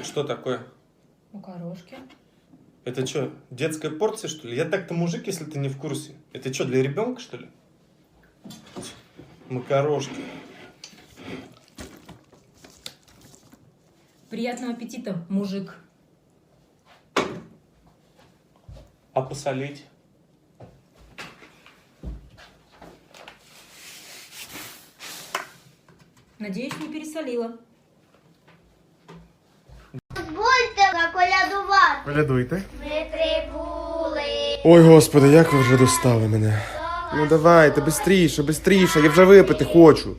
Это что такое? Макарошки. Это что, детская порция, что ли? Я так-то мужик, если ты не в курсе. Это что, для ребенка, что ли? Макарошки. Приятного аппетита, мужик. А посолить? Надеюсь, не пересолила. Будьте колядувати. Колядуйте. Ми прибули. Ой, господи, як ви вже достали мене. Ну давайте, бистріше, бистріше, я вже випити хочу.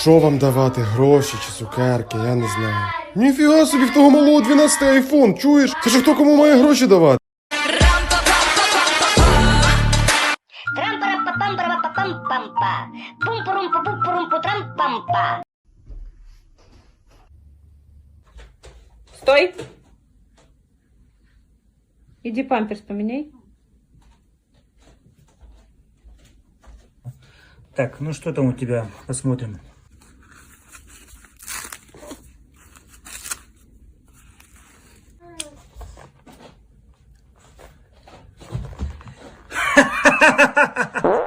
Що вам давати, гроші чи цукерки, я не знаю. Ніфіга собі в того малого 12 айфон, чуєш? Це ж хто кому має гроші давати? Стой! Иди памперс поменяй. Так, ну что там у тебя? Посмотрим. Хлопці,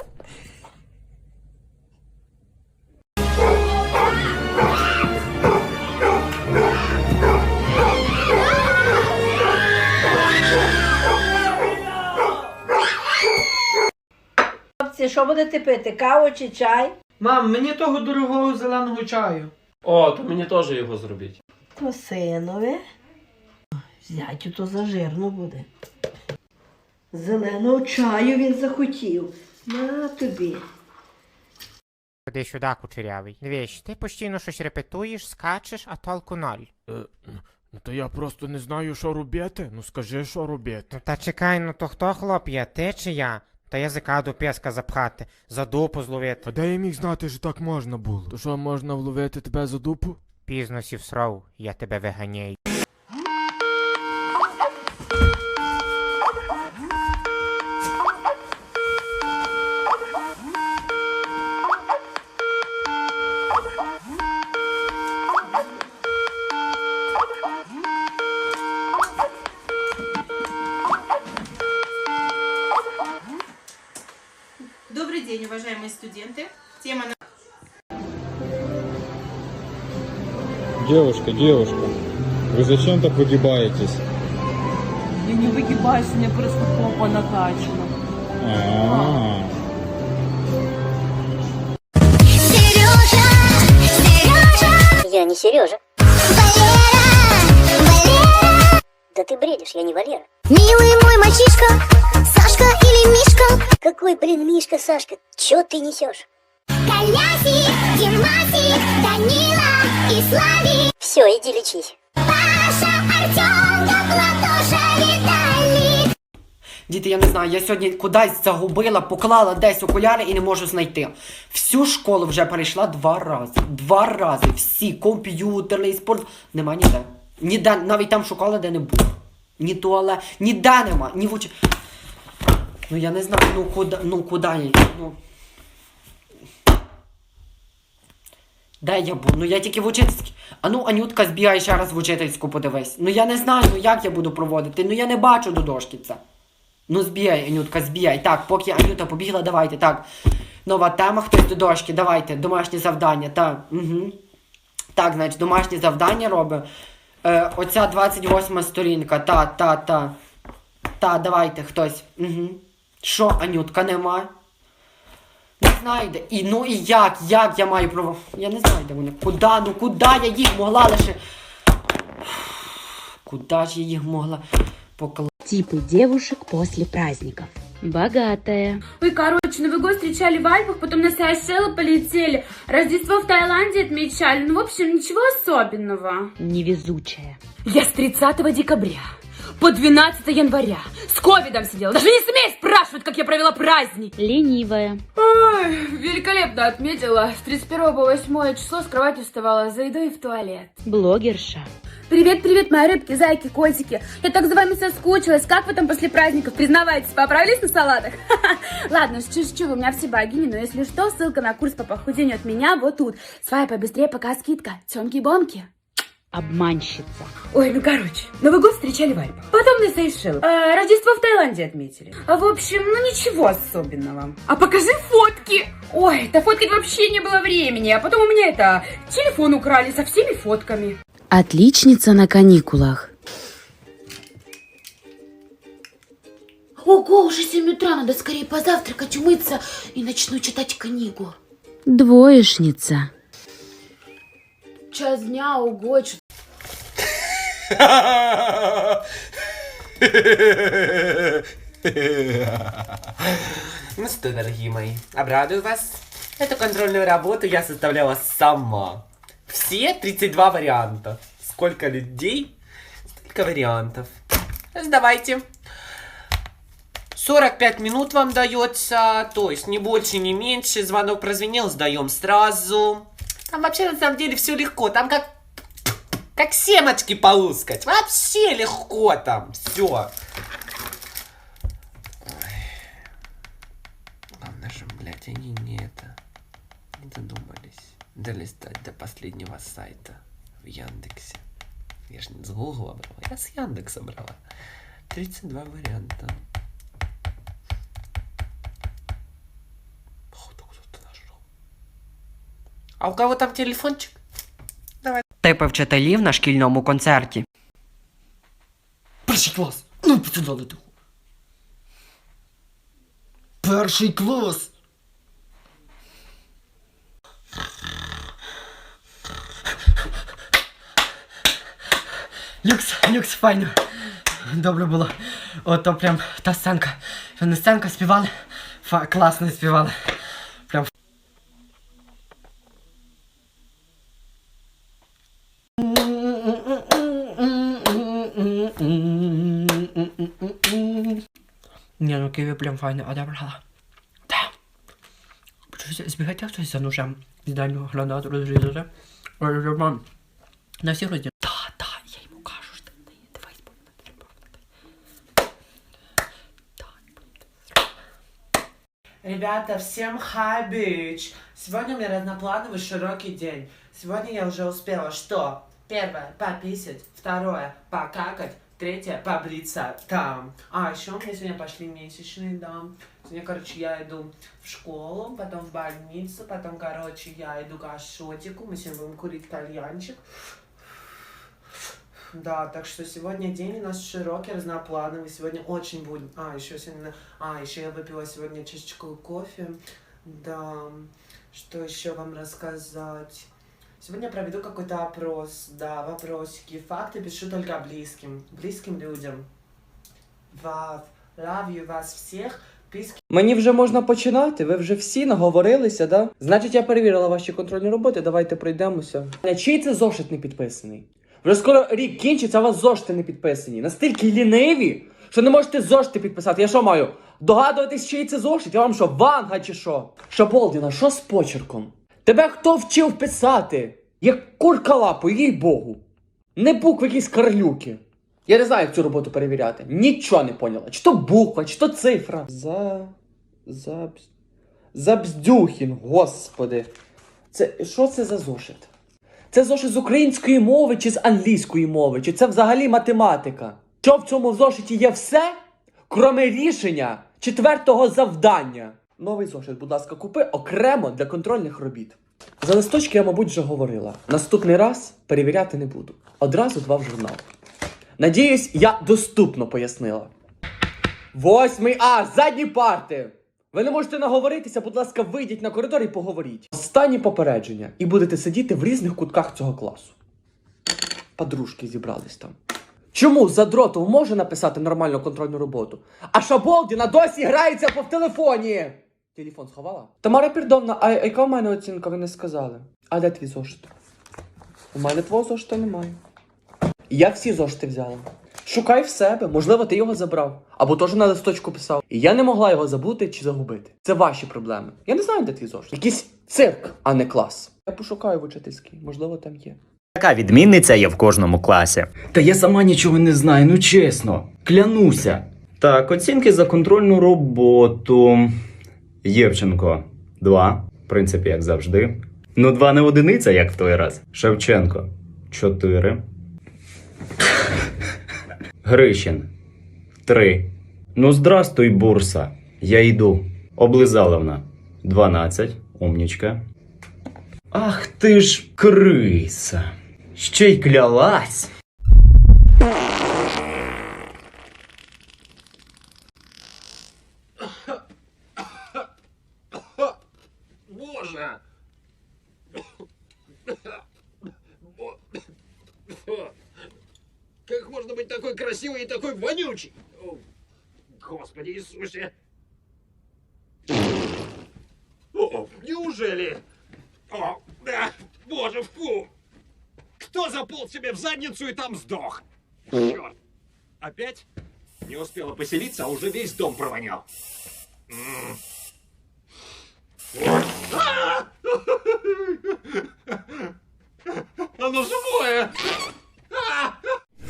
що будете пити? Каву чи чай? Мам, мені того дорогого зеленого чаю. О, то мені теж його зробіть. То синове. Зятю то зажирно буде. Зеленого чаю він захотів. На тобі. Ходи сюди, кучерявий. Дивись, ти постійно щось репетуєш, скачеш, а толку ноль. Ну то я просто не знаю, що робити. Ну скажи, що робити. Ну та чекай, ну то хто хлоп є, ти чи я? Та язика до песка запхати, за дупу зловити. А де я міг знати, що так можна було? То що можна вловити тебе за дупу? Пізно сів срав, я тебе виганяю. Девушка, девушка, вы зачем так выгибаетесь? Я не выгибаюсь, у меня просто попа накачана. А-а-а. Сережа, Сережа. Я не Сережа. Валера, Валера. Да ты бредишь, я не Валера. Милый мой мальчишка, Сашка или Мишка. Какой, блин, Мишка, Сашка? Чё ты несешь? Колясик, Димасик, Данила и Славик. Все, иди лечись. Паша, Артем, да Платоша, Виталик. Діти, я не знаю, я сьогодні кудись загубила, поклала десь окуляри і не можу знайти. Всю школу вже перейшла два рази. Два рази. Всі комп'ютерний спорт. Нема ніде. Ніде, навіть там шукала, де не був. Ні туалет, ніде нема, ні в уч... Ну я не знаю, ну куди, ну куди ну... Де я був? Ну я тільки в учительській. А ну, Анютка, збігай ще раз в учительську подивись. Ну я не знаю, ну як я буду проводити. Ну я не бачу до дошки це. Ну збігай, Анютка, збігай. Так, поки Анюта побігла, давайте. Так. Нова тема, хтось до дошки, давайте. Домашнє завдання. Так. Угу. Так, значить, домашнє завдання робить. Е, оця 28 сторінка. Та, та, та. Та, давайте, хтось. Угу. Що, Анютка, нема? Не знаю, де. І ну і як, як я маю право. Я не знаю, де вони. Куда, ну куди я їх могла лише. Куда ж я їх могла покласти? Типи девушек после праздников. Богатая. Ой, короче, Новый год встречали в Альпах, потом на Сейшелы полетели. Рождество в Таиланде отмечали. Ну, в общем, ничего особенного. Невезучая. Я с 30 декабря по 12 января с ковидом сидела. Даже не смей спрашивать, как я провела праздник. Ленивая. Ой, великолепно отметила. С 31 по 8 число с кровати вставала за едой в туалет. Блогерша. Привет, привет, мои рыбки, зайки, котики. Я так за вами соскучилась. Как вы там после праздников? Признавайтесь, поправились на салатах? Ладно, шучу, у меня все богини, но если что, ссылка на курс по похудению от меня вот тут. Свай побыстрее, пока скидка. Тёмки-бомки. Обманщица. Ой, ну короче, Новый год встречали в Альпах. Потом на Сейшел. А, Рождество в Таиланде отметили. А в общем, ну ничего особенного. А покажи фотки. Ой, да фоткать вообще не было времени. А потом у меня это, телефон украли со всеми фотками. Отличница на каникулах. Ого, уже 7 утра, надо скорее позавтракать, умыться и начну читать книгу. Двоечница. Час дня, ого, Ну что, дорогие мои, обрадую вас. Эту контрольную работу я составляла сама. Все 32 варианта. Сколько людей, столько вариантов. Сдавайте. 45 минут вам дается, то есть не больше, не меньше. Звонок прозвенел, сдаем сразу. Там вообще на самом деле все легко. Там как, как семечки полускать. Вообще легко там. Все. Главное же, блядь, они не это... Не додумались долистать до последнего сайта в Яндексе. Я же не с Гугла брала, я с Яндекса брала. 32 варианта. Походу, кто-то нашел. А у кого там телефончик? Типи вчителів на шкільному концерті. Перший клас! Ну, посюди тихо. Перший клас! Люкс, люкс, файно. Добре було. Ото прям та сценка. Не сценка співали. Фа, класно співали. Ні, ну Києві прям файно одобрала. Да. Щось збігайте хтось за ножем з дальнього гранату розрізати. Ой, Роман. На всі розділи. Да, да, я йому кажу, що ти давай Ребята, всем хай, бич! Сегодня у меня разноплановый широкий день. Сегодня я уже успела что? Первое, пописать. Второе, покакать. Третье, побриться там. А, еще у меня сегодня пошли месячные, да. Сегодня, короче, я иду в школу, потом в больницу, потом, короче, я иду к Ашотику. Мы сегодня будем курить кальянчик. Да, так что сегодня день у нас широкий, разноплановый. Сегодня очень будет. А, еще сегодня. А, еще я выпила сегодня чашечку кофе. Да. Что еще вам рассказать? Сегодня проведу какой-то опрос. Да, вопросики. Факты пишу только близким. Близким людям. Вав. Love you вас всех. Peace. Мені вже можна починати, ви вже всі наговорилися, да? Значить, я перевірила ваші контрольні роботи, давайте пройдемося. Чий це зошит не підписаний? Вже скоро рік кінчиться, а вас зошити не підписані. Настільки ліниві, що не можете зошити підписати. Я що маю? Догадуватись, чий це зошит? Я вам що, ванга чи що? Шаболдіна, що з почерком? Тебе хто вчив писати? Як курка лапу, їй богу. Не букви якісь карлюки. Я не знаю, як цю роботу перевіряти. Нічого не поняла. Чи то буква, чи то цифра. За. За. Забздюхін, господи. Це що це за зошит? Це зошит з української мови чи з англійської мови? Чи це взагалі математика? Що в цьому зошиті є все, кроме рішення четвертого завдання? Новий зошит, будь ласка, купи окремо для контрольних робіт. За листочки я, мабуть, вже говорила. Наступний раз перевіряти не буду. Одразу два в журнал. Надіюсь, я доступно пояснила. Восьмий А, задні парти. Ви не можете наговоритися, будь ласка, вийдіть на коридор і поговоріть. Останні попередження, і будете сидіти в різних кутках цього класу. Подружки зібрались там. Чому Задротов може написати нормальну контрольну роботу, а Шаболдіна досі грається по телефоні? Телефон сховала? Тамара Пірдовна, а яка в мене оцінка, ви не сказали? А де твій зошит? У мене твого зошита немає. Я всі зошити взяла. Шукай в себе, можливо, ти його забрав. Або теж на листочку писав. І я не могла його забути чи загубити. Це ваші проблеми. Я не знаю, де твій зошит. Якийсь цирк, а не клас. Я пошукаю в учительській, можливо, там є. Така відмінниця є в кожному класі. Та я сама нічого не знаю, ну чесно. Клянуся. Так, оцінки за контрольну роботу. Євченко 2. В принципі, як завжди. Ну, 2 не одиниця, як в той раз. Шевченко 4. Грищин. 3. Ну, здрастуй, бурса. Я йду. Облизаловна. 12. Умнічка. Ах ти ж криса. Ще й клялась. Красивой и такой вонючей? О, Господи Иисусе! О, неужели? О, да, боже, фу! Кто заполз себе в задницу и там сдох? Черт! Опять? Не успела поселиться, а уже весь дом провонял. А! Оно живое!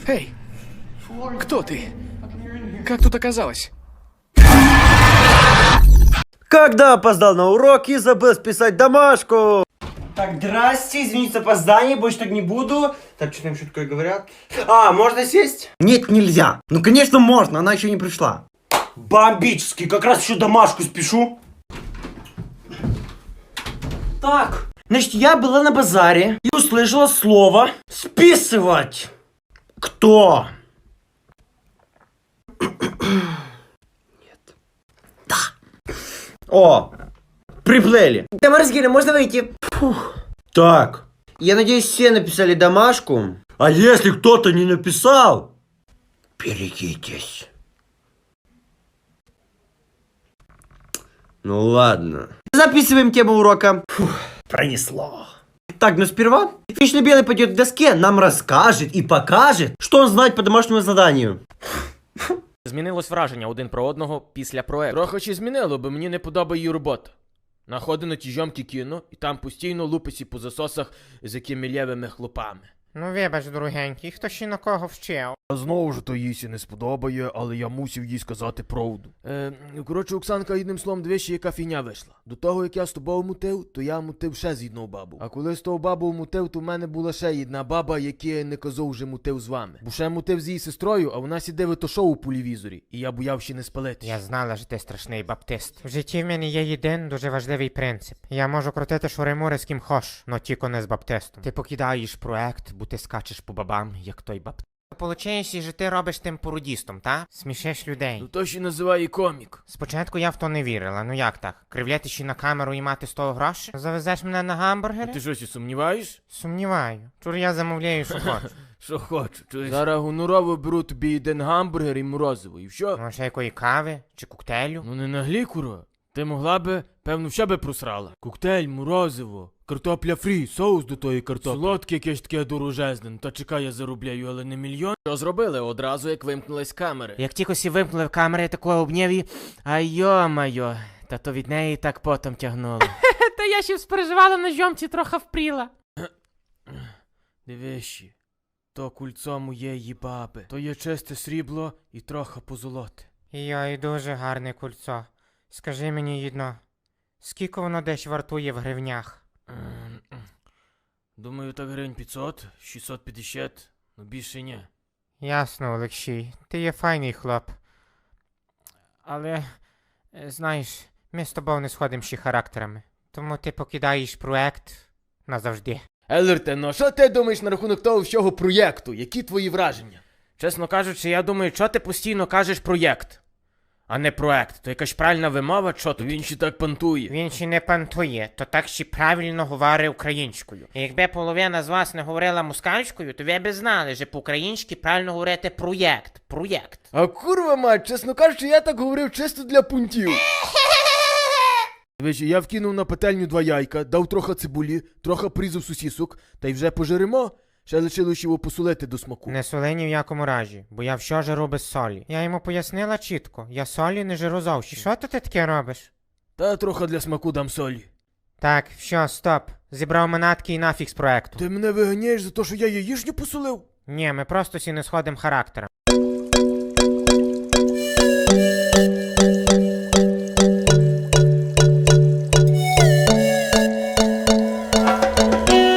Эй, кто ты? Как тут оказалось? Когда опоздал на урок и забыл списать домашку. Так, здрасте, извините за опоздание, больше так не буду. Так, что там еще такое говорят? А, можно сесть? Нет, нельзя. Ну, конечно, можно, она еще не пришла. Бомбически, как раз еще домашку спешу. Так, значит, я была на базаре и услышала слово «списывать». Кто? О, приплыли. Тамарскина, можно выйти? Фух. Так, я надеюсь, все написали домашку. А если кто-то не написал, берегитесь. Ну ладно. Записываем тему урока. Фух, пронесло. Так, но сперва Вечно Белый пойдет к доске, нам расскажет и покажет, что он знает по домашнему заданию. Змінилось враження один про одного після проекту. Трохи чи змінило, бо мені не подобає її робота. Находи на ті жомки кіно, і там постійно лупиці по засосах з якими лєвими хлопами. Ну вибач, другенький, хто ще на кого вчив? Знову ж то їй сі не сподобає, але я мусив їй сказати правду. Е, коротше, Оксанка, одним словом, двічі, яка фігня вийшла. До того, як я з тобою мутив, то я мутив ще з одну бабу. А коли з того бабу мутив, то в мене була ще одна баба, яка не казав вже мутив з вами. Бо ще мутив з її сестрою, а вона сіде то шоу по телевізорі, і я бояв ще не спалити. Я знала, що ти страшний баптист. В житті в мене є один дуже важливий принцип. Я можу крутити шуримури з ким хош, но тільки не з баптистом. Ти покидаєш проект, бо ти скачеш по бабам, як той баптист. Получається, що ти робиш тим породістом, та? Смішиш людей. Ну то ще називає комік. Спочатку я в то не вірила, ну як так? Кривляти ще на камеру і мати з того гроші? Завезеш мене на гамбургери? Ти що, сі сумніваєш? Сумніваю. Чур я замовляю, що хочу. Що хочу, чуєш? Зараз гонорово беру тобі один гамбургер і морозиво, і що? Ну, ще якої кави чи коктейлю? Ну не наглій, куро. Ти могла би, певно, ще би просрала. Коктейль, морозиво, картопля фрі, соус до тої картоплі. Солодке якесь таке дорожезне. Ну, Та чекай, я заробляю, але не мільйон. Що зробили одразу, як вимкнулись камери? Як тільки сі вимкнули камери, я такого обняв і... А йо-майо, та то від неї так потом тягнуло. Та я ще спереживала на жомці, трохи впріла. Дивиші, то кульцо моєї баби. То є чисте срібло і трохи позолоте. Йой, дуже гарне кульцо. Скажи мені одно, скільки воно десь вартує в гривнях? Ем, Думаю, так гривень 500, 650, ну більше ні. Ясно, Олексій, ти є файний хлоп. Але, е, знаєш, ми з тобою не сходимо ще характерами. Тому ти покидаєш проект назавжди. Елерте, ну що ти думаєш на рахунок того всього проєкту? Які твої враження? Чесно кажучи, я думаю, що ти постійно кажеш проєкт, а не проект. То якась правильна вимова, що тут? Він ще так пантує. Він ще не пантує, то так ще правильно говорить українською. І якби половина з вас не говорила москальською, то ви б знали, що по-українськи правильно говорити проєкт. Проєкт. А курва мать, чесно кажучи, я так говорив чисто для пунктів. Вичі, я вкинув на пательню два яйка, дав трохи цибулі, трохи призов сусісок, та й вже пожеремо. Ще лишилось його посолити до смаку. Не соли ні в якому разі, бо я все жиру без солі. Я йому пояснила чітко, я солі не жиру зовсім. Що то ти таке робиш? Та трохи для смаку дам солі. Так, все, стоп. Зібрав манатки і нафіг з проекту. Ти мене виганяєш за те, що я яєчню посолив? Ні, ми просто сі не сходимо характером.